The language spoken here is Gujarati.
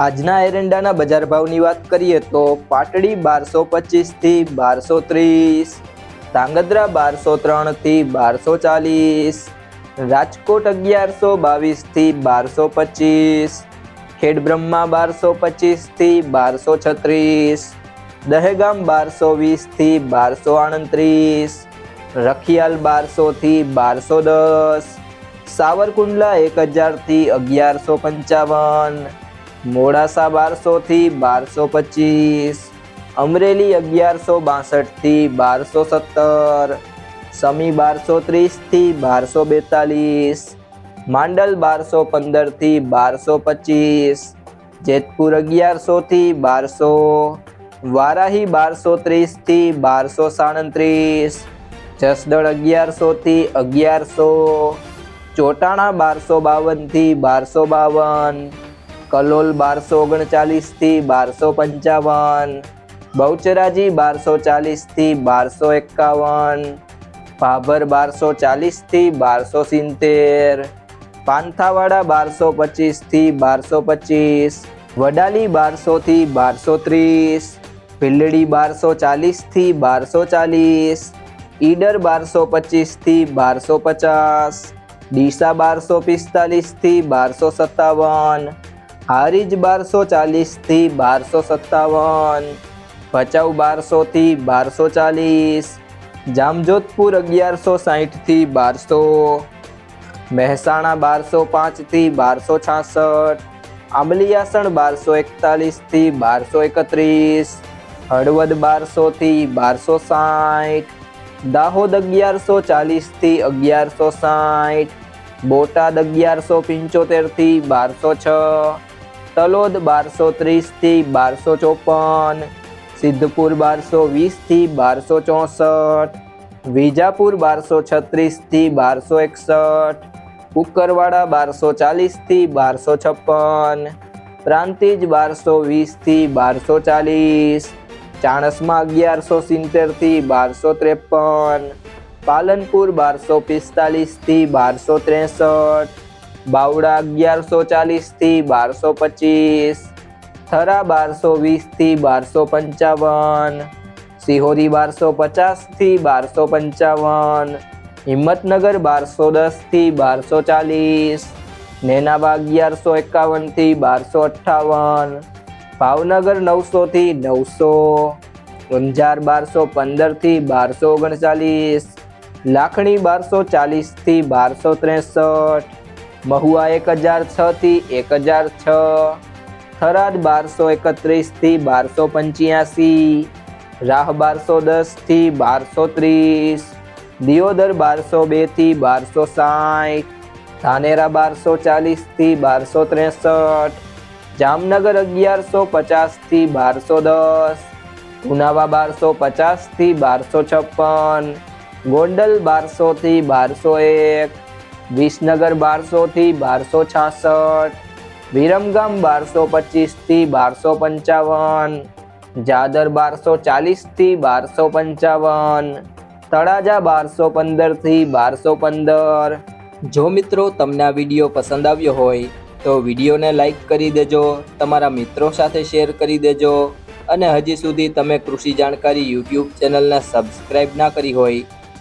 આજના એરંડાના બજાર ભાવની વાત કરીએ તો પાટડી બારસો પચીસથી બારસો ત્રીસ, ધાંગધ્રા બારસો ત્રણથી બારસો ચાલીસ, રાજકોટ અગિયારસો બાવીસથી બારસો પચીસ, ખેડબ્રહ્મા બારસો પચીસથી બારસો છત્રીસ, દહેગામ બારસો વીસથી બારસો આડત્રીસ રખિયાલ બારસોથી બારસો દસ, સાવરકુંડલા એક હજારથી અગિયારસો પંચાવન મોડાસા બારસોથી બારસો પચીસ. અમરેલી અગિયારસો બાસઠથી બારસો સત્તર. સમી બારસો ત્રીસથી બારસો બેતાલીસ. માંડલ બારસો પંદરથી બારસો પચીસ. જેતપુર અગિયારસોથી બારસો. વારાહી બારસો ત્રીસથી બારસો સાડત્રીસ. જસદણ અગિયારસોથી અગિયારસો. ચોટાણા બારસો બાવનથી બારસો બાવન. કલોલ બારસો ઓગણચાલીસથી બારસો પંચાવન બહુચરાજી બારસો ચાલીસથી બારસો એકાવન ભાભર બારસો ચાલીસથી બારસો સિત્તેર પાંથાવાડા બારસો પચીસથી બારસો પચીસ વડાલી બારસોથી બારસો ત્રીસ ભીલડી બારસો ચાલીસથી બારસો ચાલીસ ઈડર બારસો પચીસથી બારસો પચાસ ડીસા બારસો પિસ્તાલીસથી બારસો સત્તાવન હારીજ બારસો ચાલીસથી બારસો સત્તાવન. ભચાઉ બારસોથી બારસો ચાલીસ. જામજોધપુર અગિયારસો સાહીઠથી બારસો. મહેસાણા બારસો પાંચથી બારસો છાસઠ. આંબલિયાસણ બારસો એકતાલીસથી બારસો એકત્રીસ. હળવદ બારસોથી બારસો સાઠ દાહોદ અગિયારસો ચાલીસથી અગિયારસો સાઠ બોટાદ અગિયારસો પંચોતેરથી બારસો છ, તલોદ બારસો ત્રીસથી બારસો ચોપન, સિદ્ધપુર બારસો વીસથી બારસો ચોસઠ, વિજાપુર બારસો છત્રીસથી બારસો એકસઠ કુકરવાડા બારસો ચાલીસથી બારસો છપ્પન, પ્રાંતિજ બારસો વીસથી બારસો ચાલીસ, ચાણસમાં અગિયારસો સિત્તેરથી બારસો ત્રેપન પાલનપુર બારસો પિસ્તાલીસથી બારસો ત્રેસઠ બાવડા અગિયારસો ચાલીસથી બારસો પચીસ, થરા બારસો વીસથી બારસો પંચાવન, સિહોરી બારસો પચાસથી બારસો પંચાવન, હિંમતનગર બારસો દસથી બારસો ચાલીસ, નેનાબા અગિયારસો એકાવનથી બારસો અઠ્ઠાવન, ભાવનગર નવસોથી નવસો ઊંઝાર બારસો પંદરથી બારસો ઓગણચાલીસ લાખણી બારસો ચાલીસથી બારસો ત્રેસઠ, મહુવા એક હજાર છથી એક હજાર છ, થરાદ બારસો એકત્રીસથી બારસો પંચ્યાસી, રાહ બારસો દસથી બારસો ત્રીસ, દિયોદર બારસો બેથી બારસો સાઠ, ધાનેરા બારસો ચાલીસથી બારસો ત્રેસઠ, જામનગર અગિયારસો પચાસથી બારસો દસ, ઉનાવા બારસો પચાસથી બારસો છપ્પન ગોંડલ બારસોથી બારસો એક વિસનગર બારસોથી બારસો છાસઠ વિરમગામ બારસો પચીસથી બારસો પંચાવન જાદર બારસો ચાલીસથી બારસો પંચાવન તળાજા બારસો પંદરથી બારસો પંદર જો મિત્રો તમને આ વીડિયો પસંદ આવ્યો હોય, તો વિડીયોને લાઈક કરી દેજો, તમારા મિત્રો સાથે શેર કરી દેજો, અને હજી સુધી તમે કૃષિ જાણકારી યુટ્યુબ ચેનલને સબસ્ક્રાઈબ ના કરી હોય